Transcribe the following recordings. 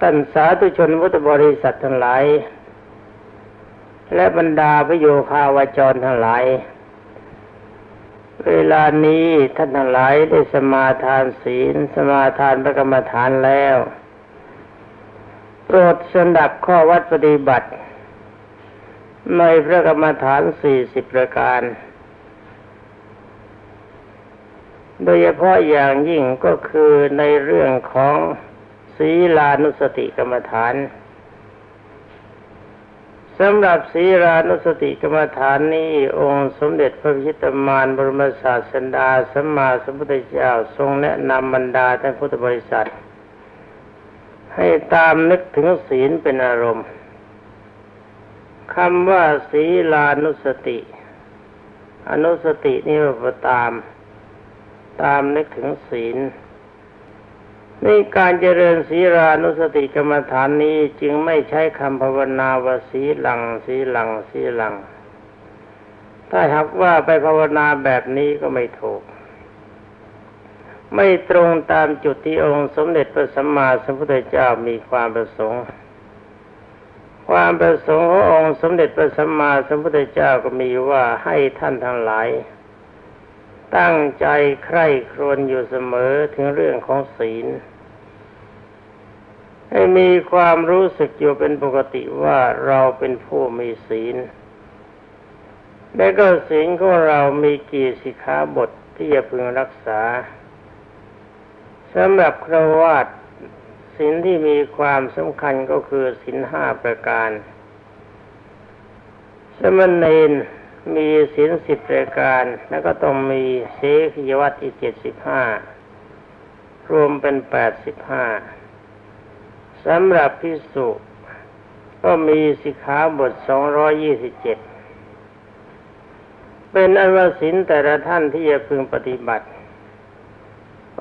ท่านสาธุชนพุทธบริษัททั้งหลาย และบรรดาพระโยคาวาจรทั้งหลาย เวลานี้ท่านทั้งหลายได้สมาทานศีล สมาทานพระกรรมฐานแล้วโปรดสดับข้อวัดปฏิบัติ ในพระกรรมฐานสี่สิบประการ โดยเฉพาะอย่างยิ่งก็คือในเรื่องของ ศีลานุสติกรรมฐานสำหรับศีลานุสติกรรมฐานนี้องค์สมเด็จพระพิชิตมารบรมศาสดาสัมมาสัมพุทธเจ้าทรงแนะนำบรรดาท่านพุทธบริษัท ให้ตามนึกถึงศีลเป็นอารมณ์คำว่าศีลานุสติ อนุสตินี่ว่าตาม ตามนึกถึงศีล ในการเจริญศีรานุสติกรรมฐานนี้จึงไม่ใช้คำภาวนาว่าสีหลังสีหลังสีหลัง ถ้าหากว่าไปภาวนาแบบนี้ก็ไม่ถูก ไม่ตรงตามจุดที่องค์สมเด็จพระสัมมาสัมพุทธเจ้ามีความประสงค์ ความประสงค์ขององค์สมเด็จพระสัมมาสัมพุทธเจ้าก็มีว่าให้ท่านทั้งหลายตั้งใจใคร่ครวญอยู่เสมอถึงเรื่องของศีล ให้มีความรู้สึกอยู่เป็นปกติว่าเราเป็นผู้มีศีล และก็ศีลของเรามีกี่สิกขาบทที่จะพึงรักษาสำหรับครวาตศีลที่มีความสำคัญก็คือศีลห้าประการ สมณเณรมีศีลสิบรายการ แล้วก็ต้องมีเสขยวัตอีกเจ็ดสิบห้ารวมเป็นแปดสิบห้า สำหรับพิสุก็มีสิกขาบทสองร้อยี่สิบเป็นอันว่าศีลแต่ละท่านที่จะพึงปฏิบัติ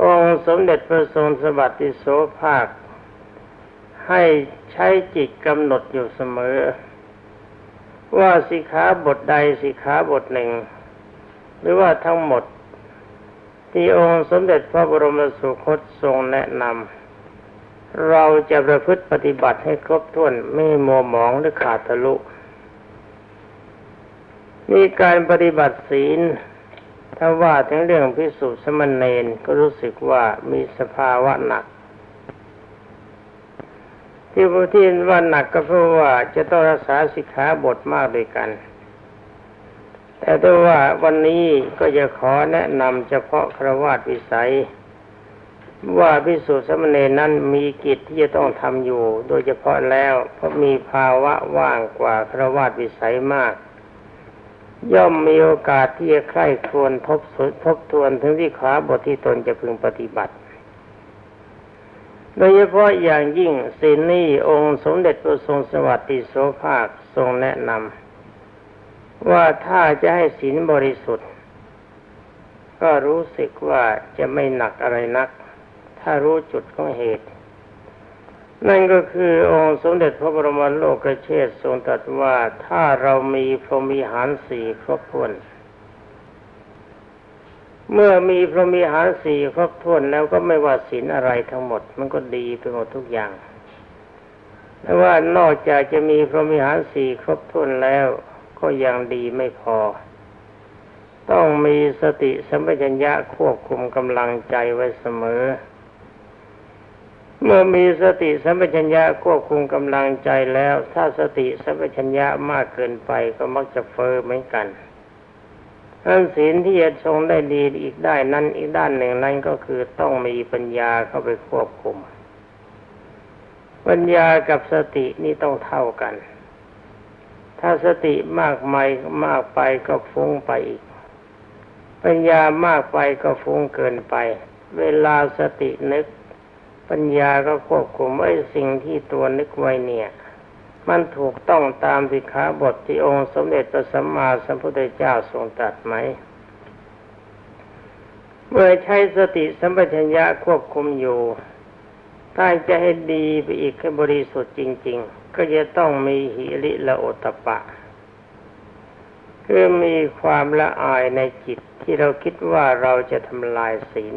องค์สมเด็จพระทรงสบัติโสภาค ให้ใช้จิตกำหนดอยู่เสมอ ว่าสิกขาบทใดสิกขาบทหนึ่ง หรือว่าทั้งหมด ที่องค์สมเด็จพระบรมสุคตทรงแนะนำ เราจะประพฤติปฏิบัติให้ครบถ้วนไม่มัวหมองหรือขาดทะลุมีการปฏิบัติศีลถ้าว่าถึงเรื่องพิสุสมณเณรก็รู้สึกว่ามีสภาวะหนัก ที่ผู้ที่ว่าหนักก็เพราะว่าจะต้องรักษาสิกขาบทมากด้วยกัน แต่ถ้าว่าวันนี้ก็จะขอแนะนำเฉพาะครวาสวิสัย ว่าพิสูจน์สมณีนั้นมีกิจที่จะต้องทำอยู่ โดยเฉพาะแล้วเพราะมีภาวะว่างกว่าครวาสวิสัยมาก ย่อมมีโอกาสที่จะใคร่ครวญทบทบทวนถึงที่ขาบทที่ตนจะพึงปฏิบัติ โดยเฉพาะอย่างยิ่งศีลนี้องค์สมเด็จพระทรงสวัสดิโสภาคทรงแนะนำว่าถ้าจะให้ศีลบริสุทธิ์ ก็รู้สึกว่าจะไม่หนักอะไรนัก ถ้ารู้จุดของเหตุ นั่นก็คือองค์สมเด็จพระบรมโลกเชษทรงตรัสว่าถ้าเรามีพรหมีหารสี่ครบถ้วน เมื่อมีพระมีหารสี่ครบถ้วนแล้วก็ไม่ว่าศีลอะไรทั้งหมด มันก็ดีไปหมดทุกอย่างแต่ว่านอกจากจะมีพระมีหารสี่ครบถ้วนแล้วก็ยังดีไม่พอ ต้องมีสติสัมปชัญญะควบคุมกำลังใจไว้เสมอ เมื่อมีสติสัมปชัญญะควบคุมกำลังใจแล้ว ถ้าสติสัมปชัญญะมากเกินไปก็มักจะเฟอ้อเหมือนกันอันศีลที่จะทรงได้ดีอีกได้นั้นอีกด้านหนึ่งนั้นก็คือต้องมีปัญญาเข้าไปควบคุม ปัญญากับสตินี่ต้องเท่ากัน ถ้าสติมากไม่มากไปก็ฟุ้งไปอีก ปัญญามากไปก็ฟุ้งเกินไป เวลาสตินึก ปัญญาก็ควบคุมไอ้สิ่งที่ตัวนึกไว้เนี่ย มันถูกต้องตามสิกขาบทที่องค์สมเด็จพระสัมมาสัมพุทธเจ้าทรงตรัสไหม เมื่อใช้สติสัมปชัญญะควบคุมอยู่ ถ้าจะให้ดีไปอีกให้บริสุทธิ์จริง ๆ ก็จะต้องมีหิริละโอตปะ คือมีความละอายในจิตที่เราคิดว่าเราจะทำลายศีล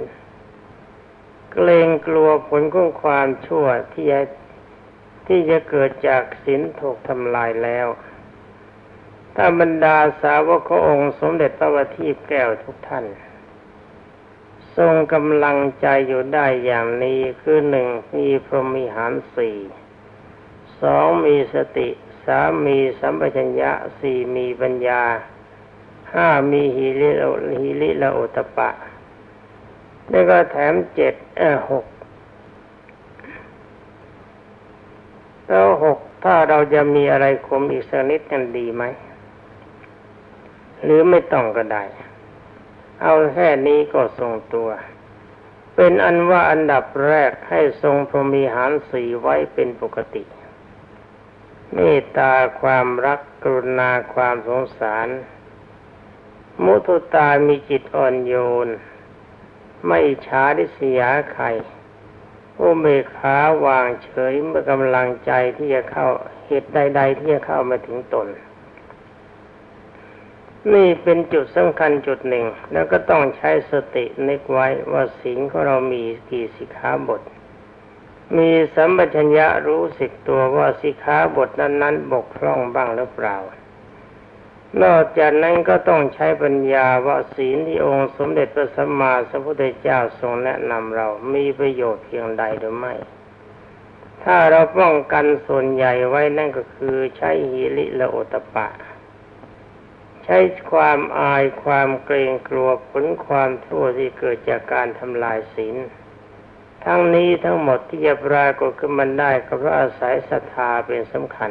เกรงกลัวผลของความชั่วที่จะที่จะเกิดจากศีลถูกทำลายแล้ว ถ้าบรรดาสาวกขององค์สมเด็จพระบัณฑิตแก้วทุกท่าน ทรงกำลังใจอยู่ได้อย่างนี้คือหนึ่งมีพรหมิหารสี่สองมีสติสามมีสัมปชัญญะสี่มีปัญญาห้ามีฮิริโอฮิริละโอตปะ แล้วก็แถมเจ็ดเออหกแล้วหกถ้าเราจะมีอะไรคมอีกสักนิดกันดีไหม หรือไม่ต้องก็ได้ เอาแค่นี้ก็ทรงตัว เป็นอันว่าอันดับแรกให้ทรงพรมีหารสีไว้เป็นปกติเมตตาความรักกรุณาความสงสาร มุทุตามีจิตอ่อนโยน ไม่ช้าดิสยาใครอุเบกขาวางเฉยเมื่อกำลังใจที่จะเข้าเหตุใด ๆ ที่จะเข้ามาถึงตน นี่เป็นจุดสำคัญจุดหนึ่ง แล้วก็ต้องใช้สตินึกไว้ว่าศีลของเรามีกี่สิกขาบท มีสัมปชัญญะรู้สึกตัวว่าสิกขาบทนั้นๆ บกพร่องบ้างหรือเปล่า นอกจากนั้นก็ต้องใช้ปัญญาว่าศีลที่องค์สมเด็จพระสัมมาสัมพุทธเจ้าทรงแนะนำเรามีประโยชน์เพียงใดหรือไม่ ถ้าเราป้องกันส่วนใหญ่ไว้นั่นก็คือใช้หิริและโอตปะ ใช้ความอายความเกรงกลัวผลความทั่วที่เกิดจากการทำลายศีลทั้งนี้ทั้งหมดที่จะปรากฏขึ้นมันได้ก็เพราะอาศัยศรัทธาเป็นสำคัญ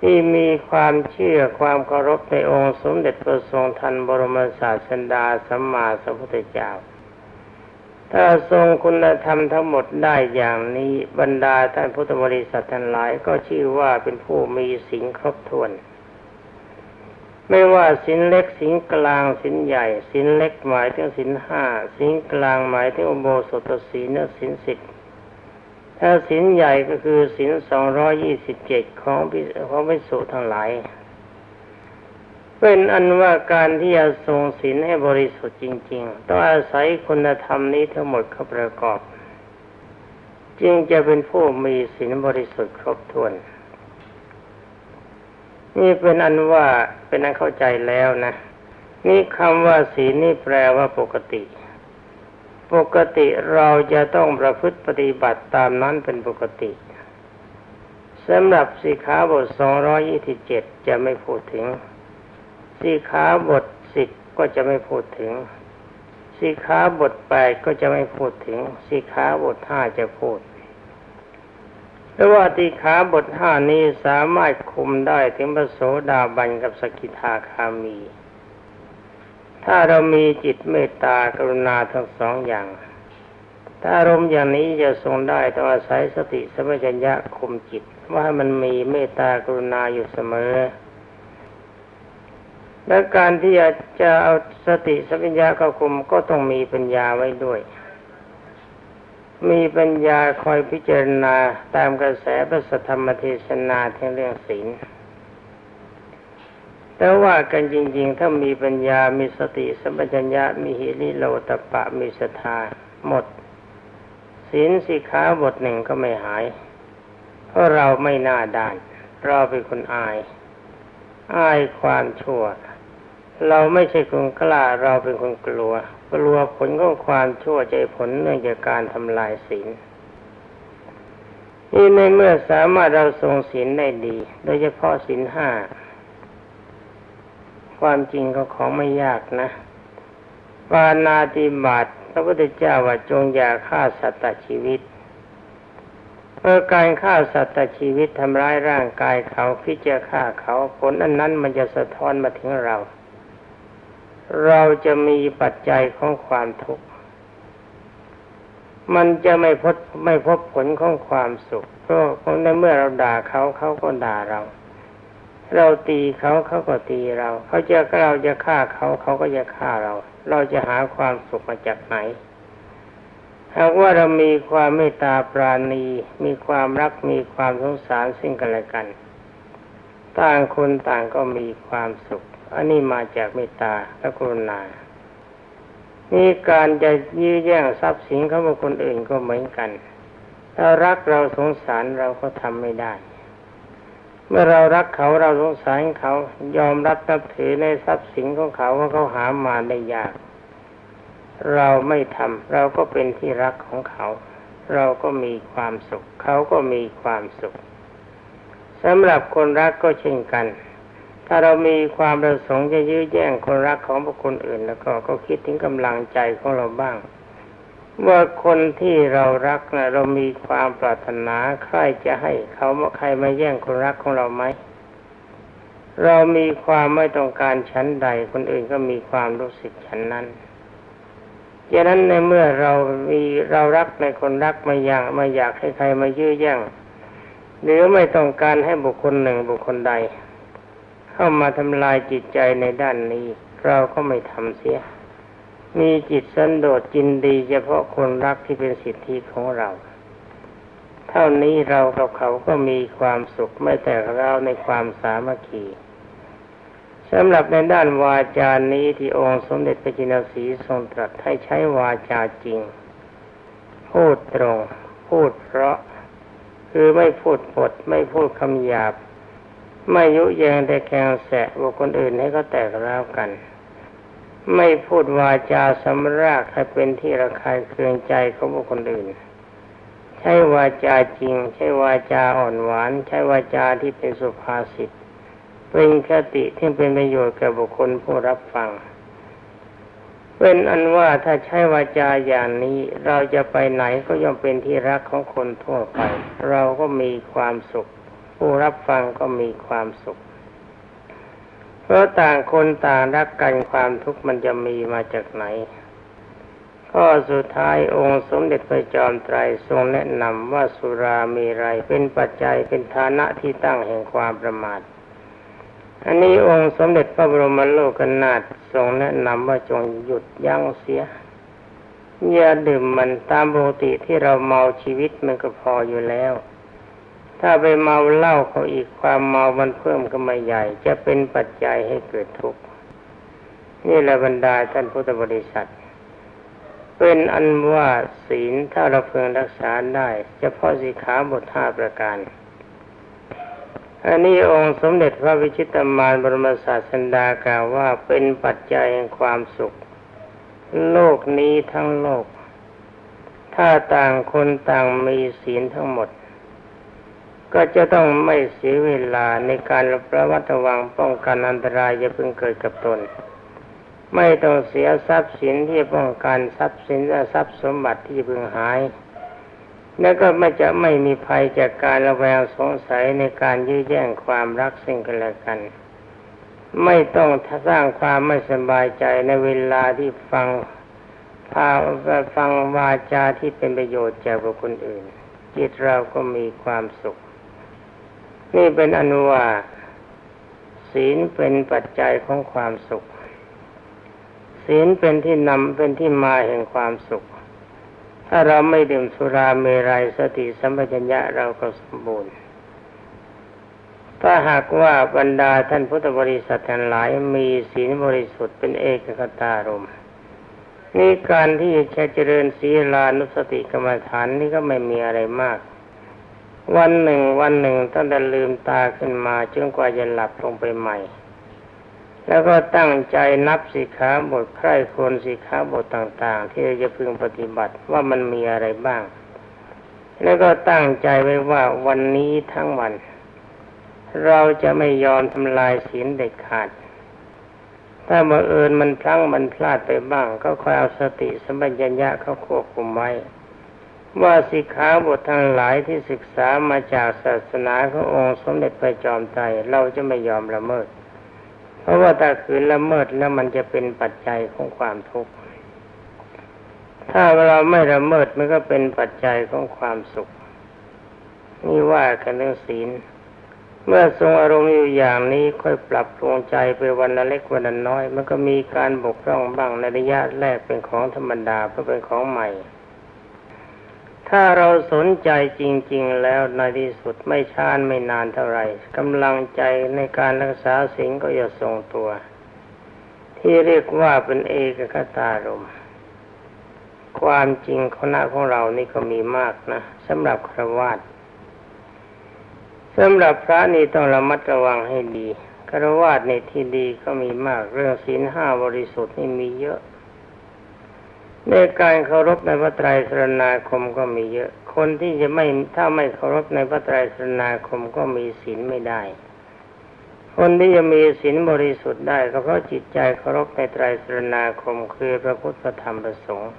ที่มีความเชื่อความเคารพในองค์สมเด็จพระทรงทันบรมศาสดาสัมมาสัมพุทธเจ้า ถ้าทรงคุณธรรมทั้งหมดได้อย่างนี้บรรดาท่านพุทธบริษัททั้งหลายก็ชื่อว่าเป็นผู้มีสิงครบถ้วน ไม่ว่าสินเล็กสินกลางสินใหญ่ สินเล็กหมายถึงสินห้าสินกลางหมายถึงอุโบสถศีลสินสิบ ถ้าสินใหญ่ก็คือสินสองร้อยี่สิบเจ็ดของพิของพิสุทั้งหลาย เป็นอันว่าการที่จะทรงศีลให้บริสุทธิ์จริง ๆ ต้องอาศัยคุณธรรมนี้ทั้งหมดเข้าประกอบ จึงจะเป็นผู้มีศีลบริสุทธิ์ครบถ้วน นี่เป็นอันว่าเป็นอันเข้าใจแล้วนะ นี่คำว่าศีลนี่แปลว่าปกติ ปกติเราจะต้องประพฤติปฏิบัติตามนั้นเป็นปกติสำหรับสีขาบท 227 จะไม่พูดถึงสีขาบท 10 ก็จะไม่พูดถึงสีขาบท 8 ก็จะไม่พูดถึงสีขาบท 5 จะพูดเพราะว่าติขาบท 5 นี้สามารถคุมได้ถึงพระโสดาบันกับสกิทาคามี ถ้าเรามีจิตเมตตากรุณาทั้งสองอย่าง ถ้าอารมณ์อย่างนี้จะทรงได้ต้องอาศัยสติสัมปชัญญะคุมจิต ว่าให้มันมีเมตตากรุณาอยู่เสมอ และการที่จะเอาสติสัมปชัญญะเข้าคุมก็ต้องมีปัญญาไว้ด้วย มีปัญญาคอยพิจารณาตามกระแสพระสัทธรรมเทศนาทั้งเรื่องศีล แต่ว่ากันจริง ๆ ถ้ามีปัญญา มีสติสัมปชัญญะ มีหิริโลตปะ มีศรัทธาหมดศีลสิขาบทหนึ่งก็ไม่หาย เพราะเราไม่น่าด้าน เราเป็นคนอาย อายความชั่ว เราไม่ใช่คนกล้า เราเป็นคนกลัว กลัวผลของความชั่วใจผลเนื่องจากการทำลายศีลนี่ในเมื่อสามารถเราทรงศีลได้ดี โดยเฉพาะศีลห้า ความจริงก็ของไม่ยากนะ ปานาติบาตพระพุทธเจ้าว่าจงอย่าฆ่าสัตว์ชีวิตเมื่อการฆ่าสัตว์ชีวิตทำร้ายร่างกายเขาคิจะฆ่าเขาผลอันนั้นมันจะสะท้อนมาถึงเรา เราจะมีปัจจัยของความทุกข์มันจะไม่พบไม่พบผลของความสุขเพราะในเมื่อเราด่าเขาเขาก็ด่าเรา เราตีเขาเขาก็ตีเรา เขาจะเราจะฆ่าเขาเขาก็จะฆ่าเรา เราจะหาความสุขมาจากไหนหากว่าเรามีความเมตตาปราณี มีความรักมีความสงสารซึ่งกันและกัน ต่างคนต่างก็มีความสุข อันนี้มาจากเมตตาและกรุณานี่การจะยื้อแย่งทรัพย์สินของบุคคลอื่นก็เหมือนกัน ถ้ารักเราสงสารเราก็ทำไม่ได้ เมื่อเรารักเขาเราสงสารเขายอมรับนับถือในทรัพย์สินของเขาว่าเขาหามาได้ยาก เราไม่ทำเราก็เป็นที่รักของเขา เราก็มีความสุข เขาก็มีความสุขสำหรับคนรักก็เช่นกัน ถ้าเรามีความประสงค์จะยื้อแย่งคนรักของบุคคลอื่น แล้วก็ก็คิดถึงกำลังใจของเราบ้าง ว่าคนที่เรารักนะเรามีความปรารถนาใครจะให้เขาใครมาแย่งคนรักของเราไหมเรามีความไม่ต้องการชั้นใด คนอื่นก็มีความรู้สึกชั้นนั้นดังนั้นในเมื่อเรามีเรารักในคนรักมาอย่างมาอยากให้ใครมายื้อแย่งหรือไม่ต้องการให้บุคคลหนึ่งบุคคลใด เข้ามาทำลายจิตใจในด้านนี้ เราก็ไม่ทำเสีย มีจิตสันโดษจินดี เฉพาะคนรักที่เป็นสิทธิของเรา เท่านี้เรากับเขาก็มีความสุขไม่แต่เราในความสามัคคีสำหรับในด้านวาจานี้ที่องค์สมเด็จพระจินสีทรงตรัสให้ใช้วาจาจริง พูดตรง พูดเพราะ คือไม่พูดปด ไม่พูดคำหยาบ ไม่ยุแยงแต่แกงแสะบุคคลอื่นให้เขาแตกร้าวกัน ไม่พูดวาจาสำรากให้เป็นที่ระคายเคืองใจของบุคคลอื่น ใช้วาจาจริง ใช้วาจาอ่อนหวาน ใช้วาจาที่เป็นสุภาษิตเป็นคติที่เป็นประโยชน์แก่บุคคลผู้รับฟัง เป็นอันว่าถ้าใช้วาจาอย่างนี้เราจะไปไหนก็ย่อมเป็นที่รักของคนทั่วไป เราก็มีความสุข ผู้รับฟังก็มีความสุข เพราะต่างคนต่างรักกันความทุกข์มันจะมีมาจากไหน ข้อสุดท้ายองค์สมเด็จพระจอมไตรทรงแนะนำว่าสุรามีไรเป็นปัจจัยเป็นฐานะที่ตั้งแห่งความประมาท อันนี้องค์สมเด็จพระบรมโลกนาถทรงแนะนำว่าจงหยุดยั้งเสียอย่าดื่มมันตามปกติที่เราเมาชีวิตมันก็พออยู่แล้ว ถ้าไปเมาเหล้าเขาอีกความเมามันเพิ่มก็ไม่ใหญ่ จะเป็นปัจจัยให้เกิดทุกข์นี่แหละบรรดาท่านพุทธบริษัท เป็นอันว่าศีลถ้าเราเพึงรักษาได้เฉพาะสิขาบทห้าประการอันนี้องค์สมเด็จพระวิชิตามานบรมศาสดากล่าวว่าเป็นปัจจัยแห่งความสุข โลกนี้ทั้งโลก ถ้าต่างคนต่างมีศีลทั้งหมด ก็จะต้องไม่เสียเวลาในการระมัดระวังป้องกันอันตรายจะเพิ่งเกิดกับตน ไม่ต้องเสียทรัพย์สินที่ป้องกันทรัพย์สินและทรัพย์สมบัติที่เพิ่งหาย แล้วก็ไม่จะไม่มีภัยจากการระแวงสงสัยในการยื้อแย่งความรักซึ่งกันและกัน ไม่ต้องสร้างความไม่สบายใจในเวลาที่ฟังพาฟังวาจาที่เป็นประโยชน์จากบุคคลอื่น จิตเราก็มีความสุข นี่เป็นอนุวาศีลเป็นปัจจัยของความสุข ศีลเป็นที่นำเป็นที่มาแห่งความสุข ถ้าเราไม่ดื่มสุราเมรัยสติสัมปชัญญะเราก็สมบูรณ์ ถ้าหากว่าบรรดาท่านพุทธบริษัททั้งหลายมีศีลบริสุทธิ์เป็นเอกคตารมนี่การที่จะเจริญศีลานุสติกรรมฐานนี่ก็ไม่มีอะไรมาก วันหนึ่งวันหนึ่งตั้งแต่ลืมตาขึ้นมาจนกว่าจะหลับลงไปใหม่ แล้วก็ตั้งใจนับสิขาบทใคร่ควรสิขาบทต่างๆ ที่จะพึงปฏิบัติว่ามันมีอะไรบ้าง แล้วก็ตั้งใจไว้ว่าวันนี้ทั้งวัน เราจะไม่ยอมทำลายศีลเด็ดขาด ถ้าบังเอิญมันพลั้งมันพลาดไปบ้าง ก็คอยเอาสติสัมปชัญญะเขาควบคุมไว้ ว่าสิขาบททั้งหลายที่ศึกษามาจากศาสนาขององค์สมเด็จพระจอมไตรเราจะไม่ยอมละเมิด เพราะว่าถ้าขืนละเมิดแล้วมันจะเป็นปัจจัยของความทุกข์ถ้าเราไม่ละเมิดมันก็เป็นปัจจัยของความสุขนี่ว่ากันเรื่องศีล เมื่อทรงอารมณ์อยู่อย่างนี้ค่อยปรับปรุงใจไปวันละเล็กวันละน้อย มันก็มีการบกพร่องบ้างในระยะแรกเป็นของธรรมดาเพราะเป็นของใหม่ ถ้าเราสนใจจริง ๆ แล้วในที่สุดไม่ช้านไม่นานเท่าไหร่กำลังใจในการรักษาสิ่งก็จะทรงตัว ที่เรียกว่าเป็นเอกคตารมความจริงคณะของเรานี่ก็มีมากนะสำหรับครวาสสำหรับพระนี่ต้องระมัดระวังให้ดีครวาสในที่ดีก็มีมาก เรื่องศีลห้าบริสุทธิ์นี่มีเยอะ ในการเคารพในพระไตรสรณาคมก็มีเยอะ คนที่จะไม่ถ้าไม่เคารพในพระไตรสรณาคมก็มีศีลไม่ได้ คนที่จะมีศีลบริสุทธิ์ได้ก็เพราะจิตใจเคารพในไตรสรณาคมคือพระพุทธธรรมประสงค์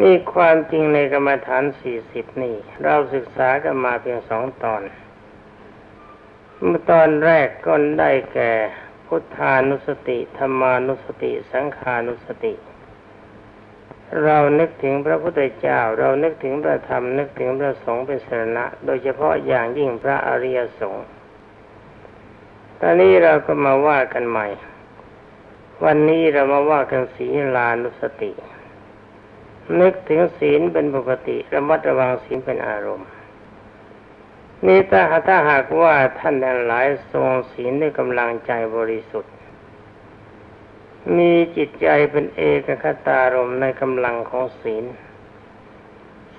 นี่ความจริงในกรรมฐานสี่สิบนี่ เราศึกษากันมาเพียงสองตอน เมื่อตอนแรกก็ได้แก่ พุทธานุสติธรรมานุสติ สังขานุสติ เรานึกถึงพระพุทธเจ้า เรานึกถึงพระธรรมนึกถึงพระสงฆ์เป็นสรณะ โดยเฉพาะอย่างยิ่งพระอริยสงฆ์ตอนนี้เราก็มาว่ากันใหม่ วันนี้เรามาว่ากันศีลานุสติ นึกถึงศีลเป็นปกติระมัดระวังศีลเป็นอารมณ์นี่ถ้าถ้าหากว่าท่านทั้งหลายทรงศีลด้วยกำลังใจบริสุทธิ์ มีจิตใจเป็นเอกคตารมในกำลังของศีล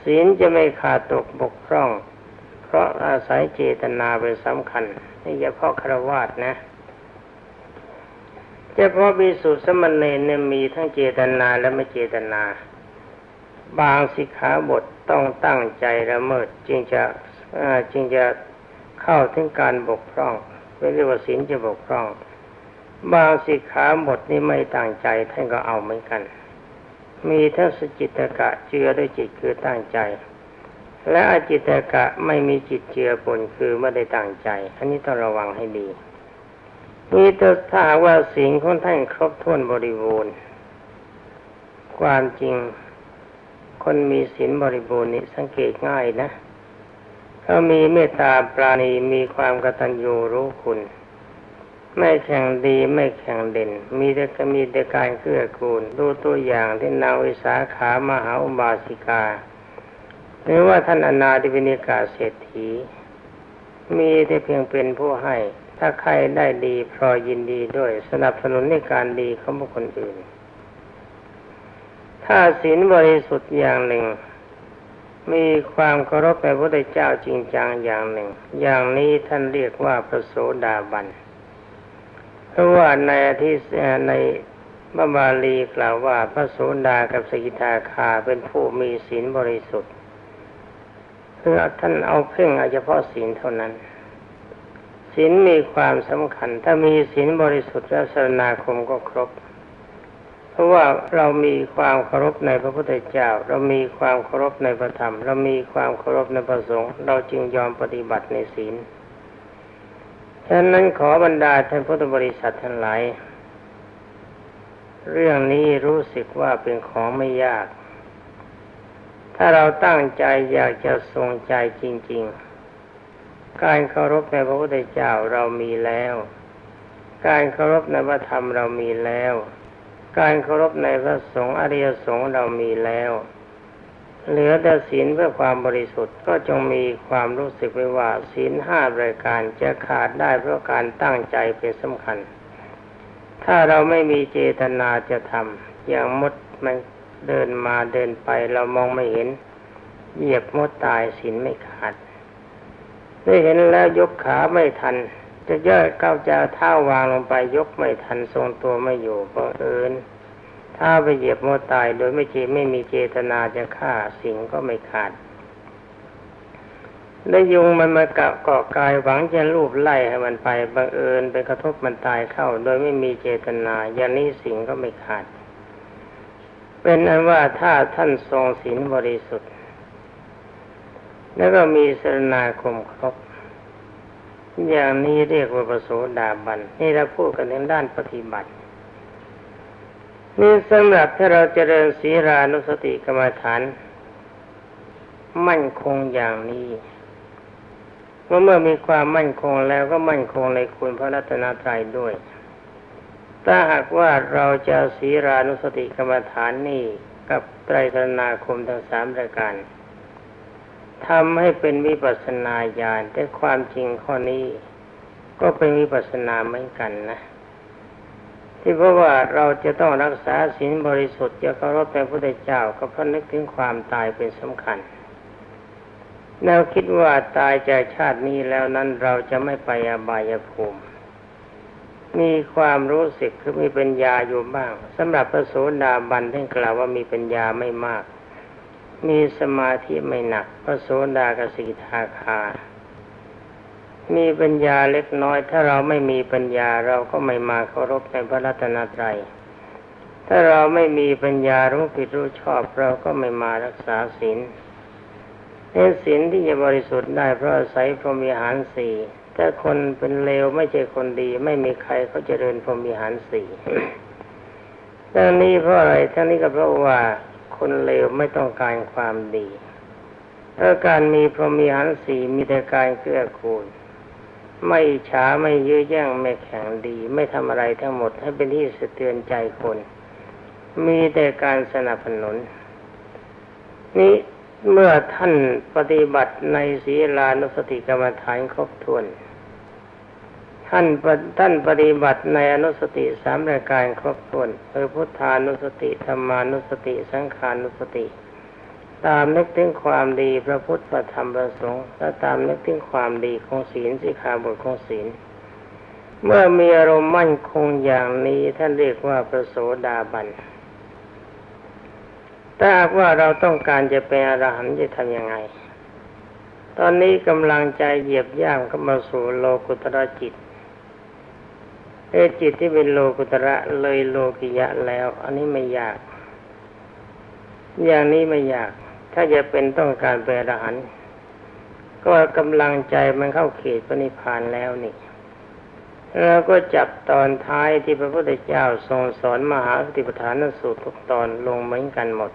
ศีลจะไม่ขาดตกบกพร่อง เพราะอาศัยเจตนาเป็นสำคัญนี่เฉพาะครวาสนะเฉพาะบิสุทธิสมณเณรเนี่ยมีทั้งเจตนาและไม่เจตนา บางสิกขาบทต้องตั้งใจละเมิดจึงจะจึงจะเข้าถึงการบกพร่องเรียกว่าศีลจะบกพร่อง บางสิกขาบทนี้ไม่ตั้งใจท่านก็เอาเหมือนกัน มีทั้งสจิตกะเจือด้วยจิตคือตั้งใจ และอจิตกะไม่มีจิตเจือปนคือไม่ได้ตั้งใจ อันนี้ต้องระวังให้ดีนี่ถ้าว่าสิ่งของท่านครบถ้วนบริบูรณ์ ความจริง คนมีศีลบริบูรณ์นี่สังเกตง่ายนะเขามีเมตตาปราณีมีความกตัญญูรู้คุณ ไม่แข่งดีไม่แข่งเด่น มีแต่ก็มีแต่การเกื้อกูล ดูตัวอย่างที่นางวิสาขามหาอุบาสิกา หรือว่าท่านอนาธิบินิกาเศรษฐี มีแต่เพียงเป็นผู้ให้ ถ้าใครได้ดีพรอยินดีด้วยสนับสนุนในการดีของบุคคลอื่น ถ้าศีลบริสุทธิ์อย่างหนึ่ง มีความเคารพในพระพุทธเจ้าจริงจังอย่างหนึ่ง อย่างนี้ท่านเรียกว่าพระโสดาบัน เพราะว่าในที่ในบาบาลีกล่าวว่าพระโสดากับสกิทาคาเป็นผู้มีศีลบริสุทธิ์คือท่านเอาเพ่งเฉพาะศีลเท่านั้นศีลมีความสำคัญ ถ้ามีศีลบริสุทธิ์และสรณาคมก็ครบ เพราะว่าเรามีความเคารพในพระพุทธเจ้า เรามีความเคารพในพระธรรม เรามีความเคารพในพระสงฆ์เราจึงยอมปฏิบัติในศีล ฉะนั้นขอบรรดาท่านพุทธบริษัททั้งหลาย เรื่องนี้รู้สึกว่าเป็นของไม่ยาก ถ้าเราตั้งใจอยากจะทรงใจจริง ๆ การเคารพในพระพุทธเจ้าเรามีแล้ว การเคารพในพระธรรมเรามีแล้ว การเคารพในพระสงฆ์อริยสงฆ์เรามีแล้ว เหลือแต่ศีลเพื่อความบริสุทธิ์ก็จงมีความรู้สึกไว้ว่าศีลห้ารายการจะขาดได้เพราะการตั้งใจเป็นสำคัญ ถ้าเราไม่มีเจตนาจะทำอย่างมดมันเดินมาเดินไปเรามองไม่เห็น เหยียบมดตายศีลไม่ขาดได้เห็นแล้วยกขาไม่ทัน จะย่อยก้าจะเท้าวางลงไปยกไม่ทันทรงตัวไม่อยู่บังเอิญ ถ้าไปเหยียบมตายโดยไม่เจไม่มีเจตนาจะฆ่าสิ่งก็ไม่ขาดได้ยุงมันมาเกาะเกาะกายหวังจะลูบไล่ให้มันไปบังเอิญไปกระทบมันตายเข้า โดยไม่มีเจตนาอย่างนี้สิ่งก็ไม่ขาด เป็นอันว่าถ้าท่านทรงศีลบริสุทธิ์ แล้วก็มีสรณาคมครบ อย่างนี้เรียกว่าประโสดาบัน นี่เราพูดกันในด้านปฏิบัติ นี่สำหรับถ้าเราจเจริญศีรานุสติกรรมฐาน มั่นคงอย่างนี้เมื่อเมื่อมีความมั่นคงแล้วก็มั่นคงในคุณพระรัตนตรัยด้วย ถ้าหากว่าเราจะศีรานุสติกรรมฐานนี่กับไตรสนาคมทั้งสามรายการทำให้เป็นวิปัสนาญาณแต่ความจริงข้อนี้ ก็เป็นวิปัสนาเหมือนกันนะ ที่เพราะว่าเราจะต้องรักษาศีลบริสุทธิ์จะเคารพในพระพุทธเจ้าก็เพราะนึกถึงความตายเป็นสำคัญแนวคิดว่าตายจากชาตินี้แล้วนั้นเราจะไม่ไปอบายภูมิ มีความรู้สึกคือมีปัญญาอยู่บ้างสำหรับพระโสดาบันท่านกล่าวว่ามีปัญญาไม่มาก มีสมาธิไม่หนัก พระโสดากสิทาคา มีปัญญาเล็กน้อย ถ้าเราไม่มีปัญญาเราก็ไม่มาเคารพในพระรัตนตรัย ถ้าเราไม่มีปัญญารู้ผิดรู้ชอบเราก็ไม่มารักษาศีลเนศีลที่จะบริสุทธิ์ได้เพราะอาศัยพรหมีหารสี่ถ้าคนเป็นเลวไม่ใช่คนดี ไม่มีใครเขาจเจริญพรหมีหารสี่ทั้งนี้เพราะอะไรทั้งนี้ก็เพราะว่าคนเลวไม่ต้องการความดีถ้าการมีพรหมีหารสี่มีแต่การเกื้อกูล ไม่ช้าไม่ยื้อแย่งไม่แข่งดี ไม่ทำอะไรทั้งหมดให้เป็นที่สะเทือนใจคน มีแต่การสนับสนุน นี้เมื่อท่านปฏิบัติในศีลานุสติกรรมฐานครบถ้วน ท่านท่านปฏิบัติในอนุสติสามรายการครบถ้วนคือพุทธานุสติธรรมานุสติ สังขานุสติ ตามนึกถึงความดีพระพุทธพระธรรมพระสงฆ์และตามนึกถึงความดีของศีลสิขาบทของศีล เมื่อมีอารมณ์มั่นคงอย่างนี้ท่านเรียกว่าประโสดาบันถ้าว่าเราต้องการจะเป็นอรหันต์จะทำยังไง ตอนนี้กำลังใจเหยียบย่างเข้ามาสู่โลกุตระจิตเอจิตที่เป็นโลกุตระเลยโลกิยะแล้ว อันนี้ไม่ยาก อย่างนี้ไม่ยาก ถ้าจะเป็นต้องการเป็นอรหันต์ก็กำลังใจมันเข้าเขตปณิพานแล้วนี่แล้วก็จับตอนท้ายที่พระพุทธเจ้าทรงสอนมหาสติปัฏฐานสูตรทุกตอนลงเหมือนกันหมด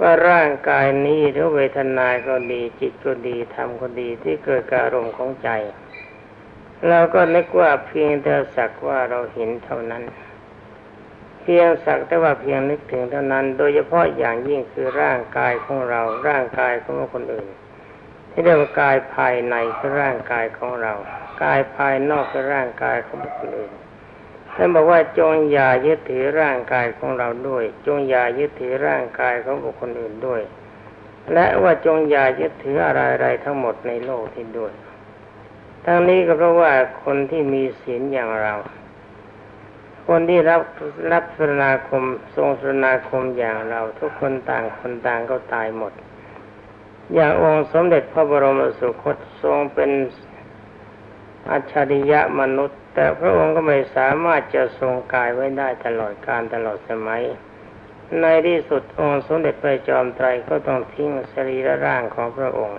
ว่าร่างกายนี้หรือเวทนาก็ดีจิตก็ดีธรรมก็ดีที่เกิดการอารมณ์ของใจเราก็นึกว่าเพียงแต่สักว่าเราเห็นเท่านั้น เพียงสักแต่ว่าเพียงนึกถึงเท่านั้น โดยเฉพาะอย่างยิ่งคือร่างกายของเรา ร่างกายของคนอื่น ที่เรียกว่ากายภายในคือร่างกายของเรา กายภายนอกคือร่างกายของคนอื่นท่านบอกว่าจงอย่ายึดถือร่างกายของเราด้วย จงอย่ายึดถือร่างกายของบุคคลอื่นด้วย และว่าจงอย่ายึดถืออะไรๆทั้งหมดในโลกที่ด้วย ทั้งนี้ก็เพราะว่าคนที่มีศีลอย่างเรา คนที่รับรับสนาคม ทรงสนาคมอย่างเรา ทุกคนต่างคนต่างก็ตายหมด อย่างองค์สมเด็จพระบรมสุคตทรงเป็นอัจฉริยะมนุษย์ แต่พระองค์ก็ไม่สามารถจะทรงกายไว้ได้ตลอดการตลอดสมัย ในที่สุดองค์สมเด็จพระจอมไตรก็ต้องทิ้งสรีระร่างของพระองค์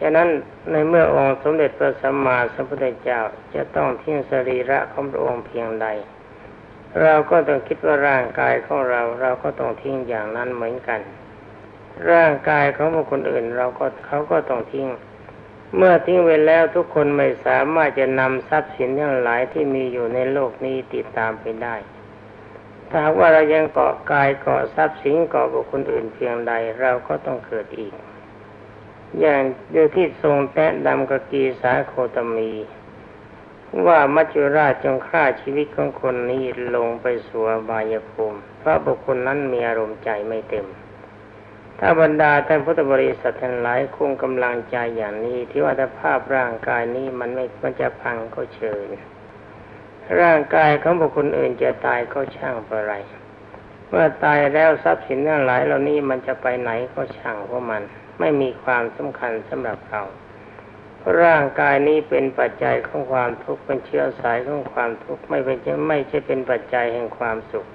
ฉะนั้นในเมื่อองค์สมเด็จพระสัมมาสัมพุทธเจ้าจะต้องทิ้งสรีระของพระองค์เพียงใด เราก็ต้องคิดว่าร่างกายของเราเราก็ต้องทิ้งอย่างนั้นเหมือนกัน ร่างกายของบุคคลอื่น เราก็เขาก็ต้องทิ้ง เมื่อทิ้งไว้แล้วทุกคนไม่สามารถจะนำทรัพย์สินทั้งหลายที่มีอยู่ในโลกนี้ติดตามไปได้ถ้าว่าเรายังเกาะกายเกาะทรัพย์สินเกาะบุคคลอื่นเพียงใดเราก็ต้องเกิดอีก อย่างเดียวที่ทรงแตะดำกกีสาโคตมี ว่ามัจจุราชจงฆ่าชีวิตของคนนี้ลงไปสู่บายภูมิเพราะบุคคลนั้นมีอารมณ์ใจไม่เต็ม ถ้าบรรดาท่านพุทธบริษัททั้งหลายคงกำลังใจอย่างนี้ที่ว่าถ้าภาพร่างกายนี้มันไม่มันจะพังก็เชิญ ร่างกายของบุคคลอื่นจะตายก็ช่างอะไรเมื่อตายแล้วทรัพย์สินทั้งหลายเหล่านี้มันจะไปไหนก็ช่างเพราะมัน ไม่มีความสำคัญสำหรับเราเพราะร่างกายนี้เป็นปัจจัยของความทุกข์เป็นเชื้อสายของความทุกข์ไม่เป็นไม่ใช่เป็นปัจจัยแห่งความสุข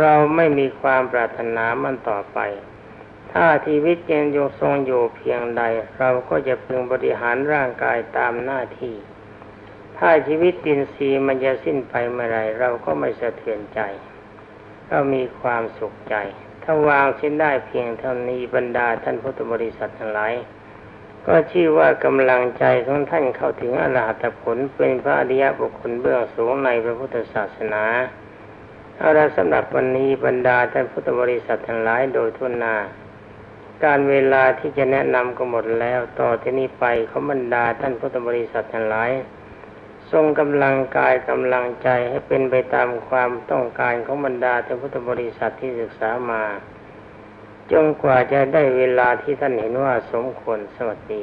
เราไม่มีความปรารถนามันต่อไป ถ้าชีวิตยังยงทรงอยู่เพียงใด เราก็จะพึงบริหารร่างกายตามหน้าที่ ถ้าชีวิตดินสีมันจะสิ้นไปเมื่อไรเราก็ไม่สะเทือนใจ เรามีความสุขใจ ถ้าวางสิ้นได้เพียงเท่านี้บรรดาท่านพุทธบริษัททั้งหลาย ก็ชื่อว่ากำลังใจของท่านเข้าถึงอรหัตผลเป็นพระอริยบุคคลเบื้องสูงในพระพุทธศาสนาเอาละสำหรับวันนี้บรรดาท่านพุทธบริษัททั้งหลายโดยทุนนาการเวลาที่จะแนะนำก็หมดแล้ว ต่อที่นี้ไปเขาบรรดาท่านพุทธบริษัททั้งหลาย ทรงกำลังกายกำลังใจให้เป็นไปตามความต้องการของบรรดาท่านพุทธบริษัทที่ศึกษามาจงกว่าจะได้เวลาที่ท่านเห็นว่าสมควรสวัสดี